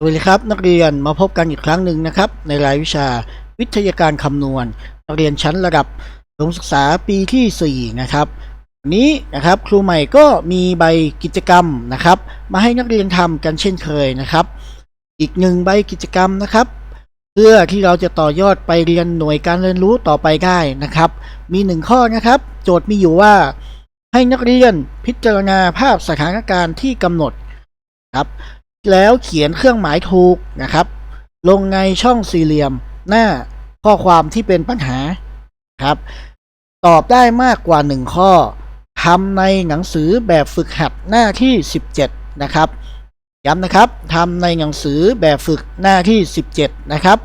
สวัสดีครับ นักเรียนมาพบกันอีกครั้งหนึ่งนะครับ ในรายวิชาวิทยาการคำนวณ นักเรียนชั้นระดับประถมศึกษาปีที่ 4 นะครับวันนี้นะครับครูใหม่ก็มีใบกิจกรรมนะครับ มาให้นักเรียนทำกันเช่นเคยนะครับ อีกหนึ่งใบกิจกรรมนะครับ เพื่อที่เราจะต่อยอดไปเรียนหน่วยการเรียนรู้ต่อไปได้นะครับ มีหนึ่งข้อนะครับ โจทย์มีอยู่ว่า ให้นักเรียนพิจารณาภาพสถานการณ์ที่กำหนดครับ แล้วเขียนเครื่องหมายถูกนะครับ ลงในช่องสี่เหลี่ยมหน้าข้อความที่เป็นปัญหาครับ ตอบได้มากกว่าหนึ่งข้อทำในหนังสือแบบฝึกหัดหน้าที่ 17 นะครับย้ำนะครับทำในหนังสือแบบฝึกหน้าที่ 17 นะครับ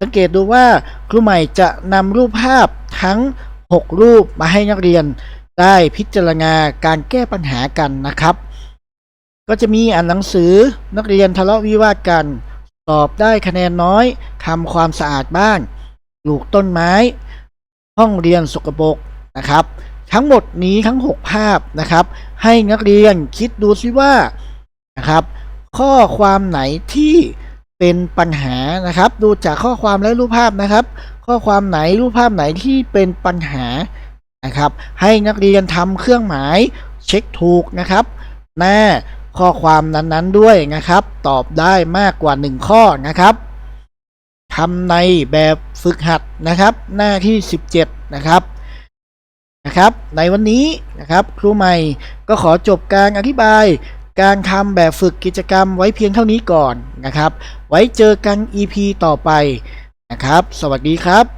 สังเกตดูว่าครูใหม่จะนำรูปภาพทั้ง 6 รูปมาให้นักเรียนได้พิจารณาการแก้ปัญหากันนะครับ ก็จะมีอ่านหนังสือนักเรียนทะเลาะวิวาทกันตอบได้คะแนนน้อยทำความสะอาดบ้านปลูกต้นไม้ ห้องเรียนสกปรกนะครับ ทั้งหมดนี้ทั้ง 6 ภาพนะครับ ให้นักเรียนคิดดูซิว่านะครับ ข้อความไหนที่เป็นปัญหานะครับ ดูจากข้อความและรูปภาพนะครับ ข้อความไหนรูปภาพไหนที่เป็นปัญหานะครับ ให้นักเรียนทำเครื่องหมายเช็คถูกนะครับ หน้า ข้อความนั้นๆด้วยนะครับ ตอบได้มากกว่า 1 ข้อนะครับทำในแบบฝึกหัดนะครับ หน้าที่ 17 นะครับนะครับ ในวันนี้นะครับ ครูใหม่ก็ขอจบการอธิบายการทำแบบฝึกกิจกรรมไว้เพียงเท่านี้ก่อนนะครับ ไว้เจอกัน EP ต่อไปนะครับ สวัสดีครับ